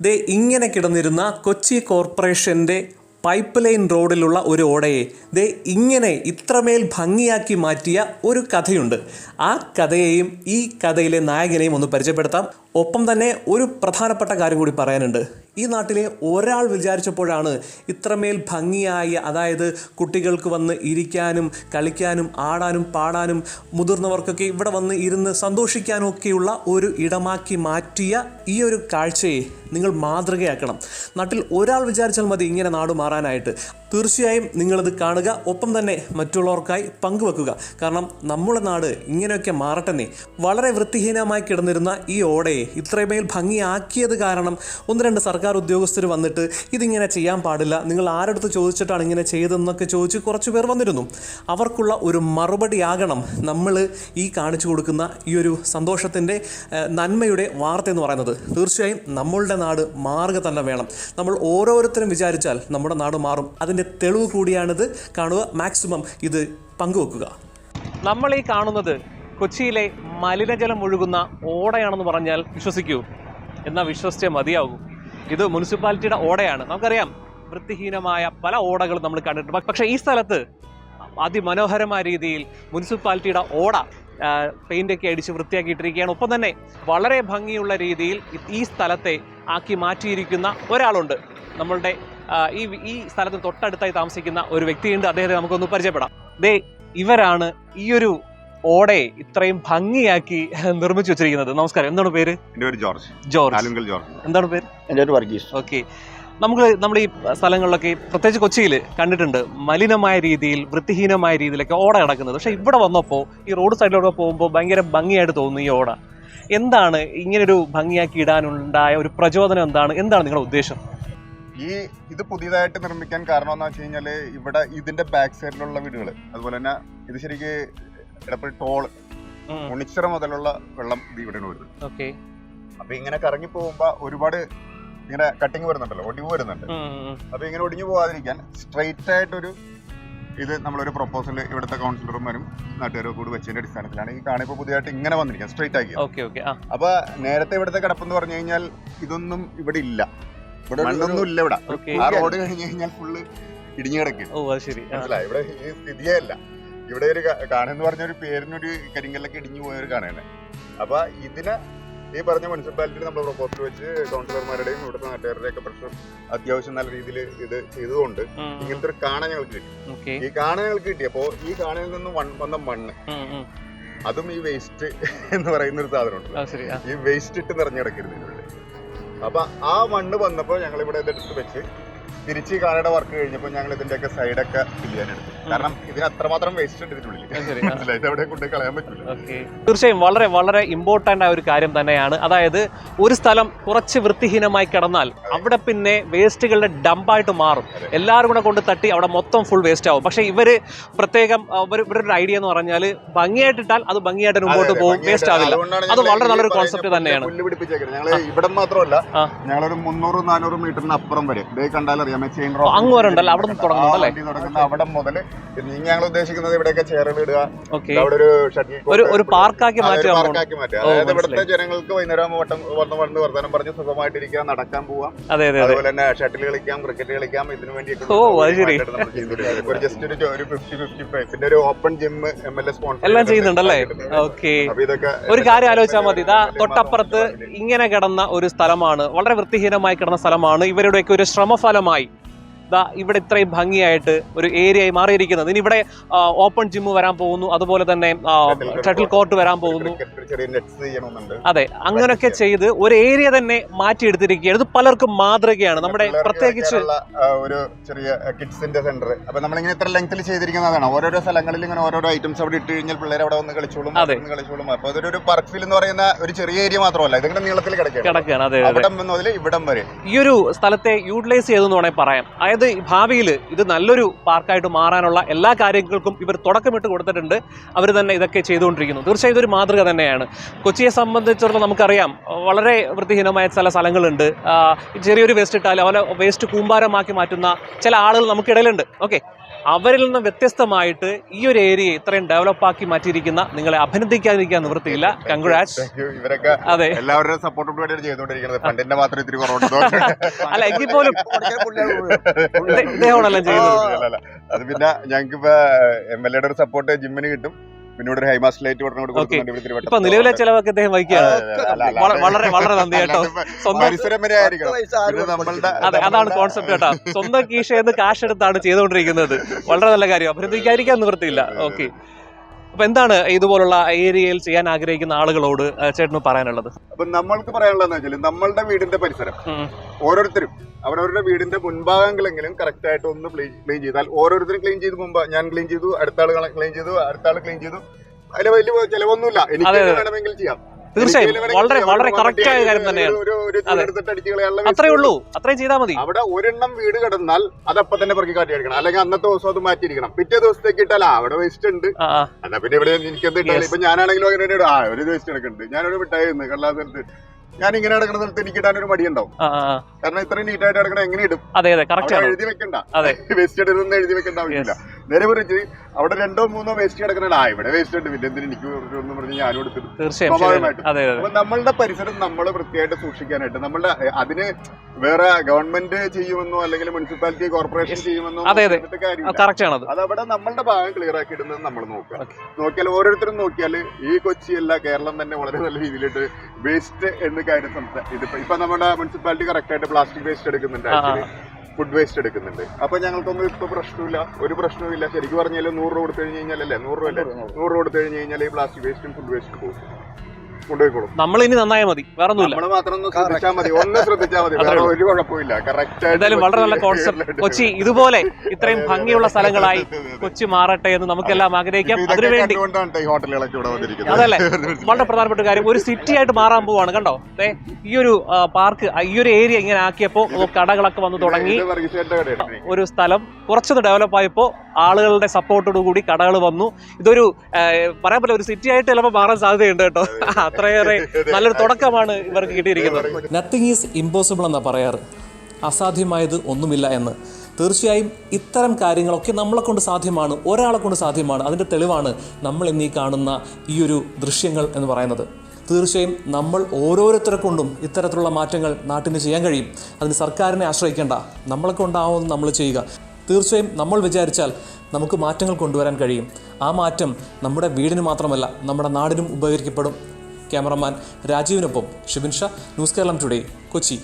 ദേ ഇങ്ങനെ കിടന്നിരുന്ന കൊച്ചി കോർപ്പറേഷന്റെ പൈപ്പ് ലൈൻ റോഡിലുള്ള ഒരു ഓടയെ ദേ ഇങ്ങനെ ഇത്രമേൽ ഭംഗിയാക്കി മാറ്റിയ ഒരു കഥയുണ്ട്. ആ കഥയെയും ഈ കഥയിലെ നായകനെയും ഒന്ന് പരിചയപ്പെടുത്താം. ഒപ്പം തന്നെ ഒരു പ്രധാനപ്പെട്ട കാര്യം കൂടി പറയാനുണ്ട്. ഈ നാട്ടിലെ ഒരാൾ വിചാരിച്ചപ്പോഴാണ് ഇത്രമേൽ ഭംഗിയായ അതായത് കുട്ടികൾക്ക് വന്ന് ഇരിക്കാനും കളിക്കാനും ആടാനും പാടാനും മുതിർന്നവർക്കൊക്കെ ഇവിടെ വന്ന് ഇരുന്ന് സന്തോഷിക്കാനും ഒക്കെയുള്ള ഒരു ഇടമാക്കി മാറ്റിയ ഈ ഒരു കാഴ്ചയെ നിങ്ങൾ മാതൃകയാക്കണം. നാട്ടിൽ ഒരാൾ വിചാരിച്ചാൽ മതി ഇങ്ങനെ നാട് മാറാനായിട്ട്. തീർച്ചയായും നിങ്ങളത് കാണുക. ഒപ്പം തന്നെ മറ്റുള്ളവർക്കായി പങ്കുവെക്കുക. കാരണം നമ്മുടെ നാട് ഇങ്ങനെയൊക്കെ മാറട്ടെന്നേ. വളരെ വൃത്തിഹീനമായി കിടന്നിരുന്ന ഈ ഓടയെ ഇത്രമേൽ ഭംഗിയാക്കിയത് കാരണം ഒന്ന് രണ്ട് സർക്കാർ ഉദ്യോഗസ്ഥർ വന്നിട്ട് ഇതിങ്ങനെ ചെയ്യാൻ പാടില്ല. നിങ്ങൾ ആരടുത്ത് ചോദിച്ചിട്ടാണ് ഇങ്ങനെ ചെയ്തതെന്നൊക്കെ ചോദിച്ച് കുറച്ച് പേർ വന്നിരുന്നു. അവർക്കുള്ള ഒരു മറുപടിയാകണം നമ്മൾ ഈ കാണിച്ചു കൊടുക്കുന്ന ഈ ഒരു സന്തോഷത്തിന്റെ നന്മയുടെ വാർത്ത എന്ന് പറയുന്നത്. തീർച്ചയായും നമ്മളുടെ നാട് മാറുക തന്നെ വേണം. നമ്മൾ ഓരോരുത്തരും വിചാരിച്ചാൽ നമ്മുടെ നാട് മാറും. അതിന്റെ തെളിവ് കൂടിയാണിത്. കാണുക മാക്സിമം ഇത് പങ്കുവെക്കുക. നമ്മൾ ഈ കാണുന്നത് കൊച്ചിയിലെ മലിനജലം ഒഴുകുന്ന ഓടയാണെന്ന് പറഞ്ഞാൽ വിശ്വസിക്കൂ. എന്നാൽ വിശ്വസിച്ചേ മതിയാകൂ ഇത് മുനിസിപ്പാലിറ്റിയുടെ ഓടയാണ്. നമുക്കറിയാം വൃത്തിഹീനമായ പല ഓടകളും നമ്മൾ കണ്ടിട്ടുണ്ട്. പക്ഷേ ഈ സ്ഥലത്ത് അതിമനോഹരമായ രീതിയിൽ മുനിസിപ്പാലിറ്റിയുടെ ഓട പെയിന്റൊക്കെ അടിച്ച് വൃത്തിയാക്കിയിട്ടിരിക്കുകയാണ്. ഒപ്പം തന്നെ വളരെ ഭംഗിയുള്ള രീതിയിൽ ഈ സ്ഥലത്തെ ആക്കി മാറ്റിയിരിക്കുന്ന ഒരാളുണ്ട്. നമ്മളുടെ ഈ ഈ സ്ഥലത്തിന് തൊട്ടടുത്തായി താമസിക്കുന്ന ഒരു വ്യക്തിയുണ്ട്. അദ്ദേഹത്തെ നമുക്കൊന്ന് പരിചയപ്പെടാം. ദേ ഇവരാണ് ഈ ഒരു ഓടയെ ഇത്രയും ഭംഗിയാക്കി നിർമ്മിച്ചു വെച്ചിരിക്കുന്നത്. നമസ്കാരം. എന്താണ് പേര്? എന്റെ പേര് ജോർജ്. ജോർജ്. ജോർജ്. എന്താണ് പേര്? എന്റെ പേര് വർഗീസ്. ഓക്കെ. നമുക്ക് നമ്മുടെ ഈ സ്ഥലങ്ങളിലൊക്കെ പ്രത്യേകിച്ച് കൊച്ചിയിൽ കണ്ടിട്ടുണ്ട് മലിനമായ രീതിയിൽ വൃത്തിഹീനമായ രീതിയിലൊക്കെ ഓട കിടക്കുന്നത്. പക്ഷെ ഇവിടെ വന്നപ്പോൾ ഈ റോഡ് സൈഡിലൂടെ പോകുമ്പോൾ ഭയങ്കര ഭംഗിയായിട്ട് തോന്നുന്നു ഈ ഓട. എന്താണ് ഇങ്ങനൊരു ഭംഗിയാക്കി ഇടാനുണ്ടായ ഒരു പ്രചോദനം എന്താണ്? എന്താണ് നിങ്ങളുടെ ഉദ്ദേശം? ഈ ഇത് പുതിയതായിട്ട് നിർമ്മിക്കാൻ കാരണം എന്ന് വെച്ച് കഴിഞ്ഞാൽ ഇവിടെ ഇതിന്റെ ബാക്ക് സൈഡിലുള്ള വീടുകൾ അതുപോലെ തന്നെ ഇത് ശരിക്ക് ഇടപ്പള്ളി ടോൾ ഉണിച്ചിറ മുതലുള്ള വെള്ളം ഇവിടെ വരുന്നത്. ഓക്കെ അപ്പൊ ഇങ്ങനെ കറങ്ങി പോകുമ്പോ ഒരുപാട് ഇങ്ങനെ കട്ടിങ് വരുന്നുണ്ടല്ലോ ഒടിവ് വരുന്നുണ്ട്. അപ്പൊ ഇങ്ങനെ ഒടിഞ്ഞു പോകാതിരിക്കാൻ സ്ട്രെയിറ്റ് ആയിട്ടൊരു ഇത് നമ്മളൊരു പ്രൊപ്പോസൽ ഇവിടുത്തെ കൗൺസിലർമാരും നാട്ടുകാരും കൂടി വെച്ചതിന്റെ അടിസ്ഥാനത്തിലാണ് ഈ കാണിപ്പോ പുതിയതായിട്ട് ഇങ്ങനെ വന്നിരിക്കുക സ്ട്രെയിറ്റ് ആക്കി അപ്പൊ നേരത്തെ ഇവിടുത്തെ കിടപ്പെന്ന് പറഞ്ഞു കഴിഞ്ഞാൽ ഇതൊന്നും ഇവിടെ ഇല്ല. മണ്ണൊന്നും ഇല്ല ഇവിടെ. ആ റോഡ് കഴിഞ്ഞു കഴിഞ്ഞാൽ ഫുള്ള് ഇടിഞ്ഞു കിടക്കും. ഓ അത് ശരി. മനസ്സിലായി? ഇവിടെ ഈ സ്ഥിതിയേ അല്ല. ഇവിടെ ഒരു കാണെന്ന് പറഞ്ഞ ഒരു പേരിനൊരു കരിങ്കല്ലൊക്കെ ഇടിഞ്ഞു പോയ ഒരു കാണാണ് അപ്പൊ ഇതിനെ ഈ പറഞ്ഞ മുനിസിപ്പാലിറ്റി നമ്മൾ പ്രൊപ്പോസൽ വെച്ച് കൗൺസിലർമാരുടെയും ഇവിടുത്തെ നാട്ടുകാരുടെയും ഒക്കെ പ്രശ്നം അത്യാവശ്യം നല്ല രീതിയിൽ ഇത് ചെയ്തുകൊണ്ട്. ഇങ്ങനത്തെ ഒരു കാണ ഞങ്ങൾക്ക് കിട്ടി ഈ കാണ ഞങ്ങൾക്ക് കിട്ടിയപ്പോ ഈ കാണയിൽ നിന്ന് വന്ന മണ്ണ്. അതും ഈ വേസ്റ്റ് എന്ന് പറയുന്ന ഒരു സാധനം ഉണ്ട് ശരി ഈ വേസ്റ്റ് ഇട്ട് നിറഞ്ഞു കിടക്കരുത് ഇതിനുള്ളിൽ അപ്പൊ ആ മണ്ണ് വന്നപ്പോൾ ഞങ്ങൾ ഇവിടെ ഇതെടുത്ത് വെച്ച് തിരിച്ച് ഈ കാലയുടെ വർക്ക് കഴിഞ്ഞപ്പോൾ ഞങ്ങൾ ഇതിന്റെയൊക്കെ സൈഡൊക്കെ ഫില്ല് ചെയ്യാനെടുത്തു കാരണം ഇതിന് അത്രമാത്രം വേസ്റ്റ് ഉണ്ട് ഇതിനുള്ളിൽ കൊണ്ട് കളയാൻ പറ്റില്ല തീർച്ചയായും വളരെ വളരെ ഇമ്പോർട്ടന്റ് ആയ ഒരു കാര്യം തന്നെയാണ്. അതായത് ഒരു സ്ഥലം കുറച്ച് വൃത്തിഹീനമായി കിടന്നാൽ അവിടെ പിന്നെ വേസ്റ്റുകളുടെ ഡമ്പായിട്ട് മാറും. എല്ലാവരും കൂടെ കൊണ്ട് തട്ടി അവിടെ മൊത്തം ഫുൾ വേസ്റ്റ് ആവും. പക്ഷേ ഇവർ പ്രത്യേകം ഇവരുടെ ഒരു ഐഡിയ എന്ന് പറഞ്ഞാൽ ഭംഗിയായിട്ടിട്ടാൽ അത് ഭംഗിയായിട്ട് മുമ്പോട്ട് പോകും വേസ്റ്റ് ആവില്ല. അത് വളരെ നല്ലൊരു കോൺസെപ്റ്റ് തന്നെയാണ്. ഇവിടെ മാത്രമല്ല. ഞങ്ങളൊരു മുന്നൂറ് നാനൂറ് മീറ്ററിന് അപ്പുറം വരെ. ഇതേ കണ്ടാൽ അങ്ങ് വരെ ഉണ്ടല്ലോ, അവിടെ തുടങ്ങുന്ന അവിടെ മുതൽ ഞങ്ങൾ ഉദ്ദേശിക്കുന്നത് ഇവിടെയൊക്കെ ചെയറുകൾ ഇടുക അവിടെ ഒരു ഷട്ടിൽ ഒരു പാർക്കാക്കി മാറ്റുക. പാർക്കാക്കി മാറ്റുക. അതായത് ഇവിടുത്തെ ജനങ്ങൾക്ക് വൈകുന്നേരം വട്ടം വന്ന് വന്ന് വർത്തമാനം പറഞ്ഞ് സുഖമായിട്ടിരിക്കുക നടക്കാൻ പോവാം. അതെ അതെ അതെ. അതുപോലെ തന്നെ ഷട്ടിൽ കളിക്കാം ക്രിക്കറ്റ് കളിക്കാം ഇതിനു വേണ്ടി ഓ, അത് ശരി. ഒരു ജസ്റ്റ് ഒരു ഒരു ഫിഫ്റ്റി ഫിഫ്റ്റി ഫൈവ് പിന്നെ ഒരു open gym M L A sponsor എല്ലാം ചെയ്യുന്നുണ്ടല്ലേ? ഓക്കെ. ഒരു കാര്യം ആലോചിച്ചാൽ മതി. ഇതാ തൊട്ടപ്പുറത്ത് ഇങ്ങനെ കിടന്ന ഒരു സ്ഥലമാണ്. വളരെ വൃത്തിഹീനമായി കിടന്ന സ്ഥലമാണ്. ഇവരുടെയൊക്കെ ഒരു ശ്രമഫലമായി ദാ ഇവിടെ ഇത്രയും ഭംഗിയായിട്ട് ഒരു ഏരിയയായി മാറിയിരിക്കുന്നത്. ഇനി ഇവിടെ ഓപ്പൺ ജിമ്മ് വരാൻ പോകുന്നു. അതുപോലെ തന്നെ ഷട്ടിൽ കോർട്ട് വരാൻ പോകുന്നു. അതെ അങ്ങനെയൊക്കെ ചെയ്ത് ഒരു ഏരിയ തന്നെ മാറ്റിയെടുത്തിരിക്കുകയാണ്. ഇത് പലർക്കും മാതൃകയാണ്. നമ്മുടെ പ്രത്യേകിച്ച് ഒരു ചെറിയ കിഡ്സിന്റെ സെന്റർ അപ്പൊ നമ്മളിങ്ങനെ ഇത്ര ലെങ്ത്തിൽ ചെയ്തിരിക്കുന്നതാണ്. ഓരോരോ സ്ഥലങ്ങളിൽ ഇങ്ങനെ ഓരോരോ ഐറ്റംസ് അവിടെ ഇട്ട് കഴിഞ്ഞാൽ പിള്ളേർ അവിടെ വന്ന് കളിച്ചോളും കളിച്ചോളും. അപ്പൊ അതൊരു പാർക്ക് ഫീൽ എന്ന് പറയുന്ന ഒരു ചെറിയ ഏരിയ മാത്രമല്ല. ഇതിങ്ങനെ നീളത്തിൽ കിടക്കുകയാണ്. അതെ അവിടെ മുതൽ ഇവിടം വരെ. ഈ ഒരു സ്ഥലത്തെ യൂട്ടിലൈസ് ചെയ്തെന്ന് വേണമെങ്കിൽ പറയാം. അതായത് ഭാവിയിൽ ഇത് നല്ലൊരു പാർക്കായിട്ട് മാറാനുള്ള എല്ലാ കാര്യങ്ങൾക്കും ഇവർ തുടക്കമിട്ട് കൊടുത്തിട്ടുണ്ട്. അവർ തന്നെ ഇതൊക്കെ ചെയ്തുകൊണ്ടിരിക്കുന്നു. തീർച്ചയായും ഇതൊരു മാതൃക തന്നെയാണ്. കൊച്ചിയെ സംബന്ധിച്ചിടത്തോളം നമുക്കറിയാം വളരെ വൃത്തിഹീനമായ ചില സ്ഥലങ്ങളുണ്ട്. ചെറിയൊരു വേസ്റ്റ് ഇട്ടാൽ അവനെ വേസ്റ്റ് കൂമ്പാരമാക്കി മാറ്റുന്ന ചില ആളുകൾ നമുക്കിടയിലുണ്ട്. ഓക്കെ അവരിൽ നിന്ന് വ്യത്യസ്തമായിട്ട് ഈ ഒരു ഏരിയ ഇത്രയും ഡെവലപ്പ് ആക്കി മാറ്റിയിരിക്കുന്ന നിങ്ങളെ അഭിനന്ദിക്കാതിരിക്കാൻ നിവൃത്തിയില്ല. കൺഗ്രാറ്റ്സ്. ഇവരൊക്കെ അതെ. എല്ലാവരുടെയും സപ്പോർട്ടോട് വേണ്ടിയാണ് ചെയ്തുകൊണ്ടിരിക്കുന്നത്. ഫണ്ടിന്റെ മാത്രം ഇത്തിരി കുറവുണ്ട്. അല്ല എങ്കിൽ പോലും ഇദ്ദേ- ഇദ്ദേഹമാണല്ലോ ചെയ്യുന്നത്. അത് പിന്നെ ഞങ്ങൾക്ക് ഇപ്പൊ എം എൽ എയുടെ ഒരു സപ്പോർട്ട് ജിമ്മിന് കിട്ടും. പിന്നെ ഇവിടെ ഒരു ഹൈമാസ് ലൈറ്റ് കൊടുക്കുന്നുണ്ട് ഇപ്പൊ നിലവിലെ ചെലവൊക്കെ അദ്ദേഹം വഹിക്കുകയാണ്. വളരെ വളരെ നന്ദി കേട്ടോ. അതെ അതാണ് കോൺസെപ്റ്റ് കേട്ടോ. സ്വന്തം കീശയെന്ന് കാശെടുത്താണ് ചെയ്തുകൊണ്ടിരിക്കുന്നത്. വളരെ നല്ല കാര്യം. അഭിനന്ദിക്കാതിരിക്കാൻ നിവൃത്തിയില്ല. ഓക്കെ അപ്പൊ എന്താണ് ഇതുപോലുള്ള ഏരിയയിൽ ചെയ്യാൻ ആഗ്രഹിക്കുന്ന ആളുകളോട് ചേട്ടന് പറയാനുള്ളത്? അപ്പൊ നമ്മൾക്ക് പറയാനുള്ളതെന്ന് വെച്ചാൽ നമ്മളുടെ വീടിന്റെ പരിസരം. ഓരോരുത്തരും അവരവരുടെ വീടിന്റെ മുൻഭാഗങ്ങളെങ്കിലും കറക്റ്റ് ആയിട്ട് ഒന്ന് ക്ലീൻ ചെയ്താൽ ഓരോരുത്തരും ക്ലീൻ ചെയ്ത് മുമ്പ് ഞാൻ ക്ലീൻ ചെയ്തു അടുത്ത ആൾ ക്ലീൻ ചെയ്തു അടുത്ത ആൾ ക്ലീൻ ചെയ്തു. അതിൽ വലിയ ചെലവൊന്നുമില്ല. എനിക്ക്. വേണമെങ്കിൽ ചെയ്യാം. തീർച്ചയായും. വളരെ വളരെ കറക്റ്റ് ആയ കാര്യം തന്നെയാണ്. അത്രേ ഉള്ളൂ. അത്രയും ചെയ്താൽ മതി. അവിടെ ഒരെണ്ണം വീട് കിടന്നാൽ അത് തന്നെ പുറകെ കാട്ടിയിരിക്കണം അല്ലെങ്കിൽ അന്നത്തെ ദിവസം അത് മാറ്റിയിരിക്കണം. പിറ്റേ ദിവസത്തേക്ക് ഇട്ടാൽ അവിടെ വേസ്റ്റ് ഉണ്ട്. എന്നാ പിന്നെ ഇവിടെ എനിക്ക് എന്ത് ഇട്ടാലും. ഇപ്പൊ ഞാനാണെങ്കിലും അങ്ങനെ ആ ഒരു വേസ്റ്റ് എടുക്കുന്നുണ്ട് ഞാനൊരു വിട്ടായിരുന്നു നിന്ന് കള്ളാ സ്ഥലത്ത് ഞാൻ ഇങ്ങനെ കിടക്കുന്ന സ്ഥലത്ത് എനിക്ക് ഇടാൻ ഒരു മടിയുണ്ടാവും. കാരണം ഇത്രയും നീറ്റായിട്ട് കിടക്കണ എങ്ങനെ ഇടും? അതെ അതെ. കറക്റ്റ് എഴുതി വെക്കണ്ട. അതെ. വേസ്റ്റ് ഇടരുതെന്ന് എഴുതി വെക്കേണ്ട ആവശ്യമില്ല. നേരെ മറിച്ച് അവിടെ രണ്ടോ മൂന്നോ വേസ്റ്റ് കിടക്കുന്നുണ്ട്. ആ ഇവിടെ വേസ്റ്റ് ഉണ്ട്. പിന്നെ എന്തിനും എനിക്ക് എന്ന് പറഞ്ഞ് ഞാനും എടുത്തിട്ട് സ്വാഭാവികമായിട്ടും. അപ്പൊ നമ്മളുടെ പരിസരം നമ്മൾ വൃത്തിയായിട്ട് സൂക്ഷിക്കാനായിട്ട് നമ്മളുടെ അതിന് വേറെ ഗവൺമെന്റ് ചെയ്യുമെന്നോ അല്ലെങ്കിൽ മുനിസിപ്പാലിറ്റി കോർപ്പറേഷൻ ചെയ്യുമെന്നോ കാര്യം കാര്യമില്ല. അത് അവിടെ നമ്മളുടെ ഭാഗം ക്ലിയർ ആക്കി ഇടുന്നത് നമ്മൾ നോക്കുക. നോക്കിയാൽ ഓരോരുത്തരും നോക്കിയാൽ ഈ കൊച്ചി കൊച്ചിയല്ല കേരളം തന്നെ വളരെ നല്ല രീതിയിലിട്ട് വേസ്റ്റ് എന്ന് കാര്യം സംസാരിക്കും ഇതിപ്പോ ഇപ്പൊ നമ്മുടെ മുനിസിപ്പാലിറ്റി കറക്റ്റ് ആയിട്ട് പ്ലാസ്റ്റിക് വേസ്റ്റ് എടുക്കുന്നുണ്ട്. ഫുഡ് വേസ്റ്റ് എടുക്കുന്നുണ്ട്. അപ്പൊ ഞങ്ങൾക്കൊന്നും ഇപ്പൊ പ്രശ്നമില്ല. ഒരു പ്രശ്നവുമില്ല. ശരിക്കും പറഞ്ഞാൽ നൂറ് രൂപ കൊടുത്തു കഴിഞ്ഞ് കഴിഞ്ഞാൽ നൂറ് രൂപ അല്ലേ? നൂറ് രൂപ. കൊടുത്തു കഴിഞ്ഞ് കഴിഞ്ഞാൽ ഈ പ്ലാസ്റ്റിക് വേസ്റ്റും ഫുഡ് വേസ്റ്റും പോകും. കൊണ്ടുപോയിക്കോളും. നമ്മൾ ഇനി നന്നായാൽ മതി. വേറെ ഒന്നുമില്ല നമ്മൾ മാത്രം ഒന്ന് ശ്രദ്ധിച്ചാൽ മതി. ഒന്ന് ശ്രദ്ധിച്ചാൽ മതി. വേറെ. ഒരു കുഴപ്പമില്ല കറക്റ്റ് എന്തായാലും വളരെ നല്ല കോൺസെപ്റ്റ് കൊച്ചി ഇതുപോലെ ഇത്രയും ഭംഗിയുള്ള സ്ഥലങ്ങളായി കൊച്ചി മാറട്ടെ എന്ന് നമുക്കെല്ലാം ആഗ്രഹിക്കാം. അതിനുവേണ്ടി അതുകൊണ്ടാണ് ഈ ഹോട്ടലുകളൊക്കെ ഇവിടെ വന്നിരിക്കുന്നത്. അതല്ലേ? വളരെ പ്രധാനപ്പെട്ട കാര്യം. ഒരു സിറ്റി ആയിട്ട് മാറാൻ പോവാണ്. കണ്ടോ? ഈ ഒരു പാർക്ക് ഈ ഒരു ഏരിയ ഇങ്ങനെ ആക്കിയപ്പോൾ കടകളൊക്കെ വന്ന് തുടങ്ങി. ഒരു സ്ഥലം. കുറച്ചൊന്ന് ഡെവലപ്പ് ആയപ്പോൾ ആളുകളുടെ സപ്പോർട്ടോടു കൂടി കടകൾ വന്നു. ഇതൊരു പറയാൻ പറ്റില്ല ഒരു സിറ്റി ആയിട്ട് ചിലപ്പോൾ മാറാൻ സാധ്യതയുണ്ട് കേട്ടോ. അത്രയേറെ നല്ലൊരു തുടക്കമാണ് ഇവർക്ക് കിട്ടിയിരിക്കുന്നത്. നത്തിങ് ഈസ് ഇമ്പോസിബിൾ എന്നാ പറയാറ്. അസാധ്യമായത് ഒന്നുമില്ല എന്ന്. തീർച്ചയായും ഇത്തരം കാര്യങ്ങളൊക്കെ നമ്മളെ കൊണ്ട് സാധ്യമാണ് ഒരാളെ കൊണ്ട് സാധ്യമാണ്. അതിന്റെ തെളിവാണ് നമ്മൾ ഇന്നീ കാണുന്ന ഈ ഒരു ദൃശ്യങ്ങൾ എന്ന് പറയുന്നത്. തീർച്ചയായും നമ്മൾ ഓരോരുത്തരെ കൊണ്ടും ഇത്തരത്തിലുള്ള മാറ്റങ്ങൾ നാട്ടിന് ചെയ്യാൻ കഴിയും. അതിന് സർക്കാരിനെ ആശ്രയിക്കേണ്ട നമ്മളെ കൊണ്ടാവുമെന്ന് നമ്മൾ ചെയ്യുക. തീർച്ചയായും നമ്മൾ വിചാരിച്ചാൽ നമുക്ക് മാറ്റങ്ങൾ കൊണ്ടുവരാൻ കഴിയും. ആ മാറ്റം നമ്മുടെ വീടിന് മാത്രമല്ല നമ്മുടെ നാടിനും ഉപകരിക്കപ്പെടും. ക്യാമറമാൻ രാജീവിനൊപ്പം ഷിബിൻ ഷാ ന്യൂസ് കേരളം ടുഡേ കൊച്ചി.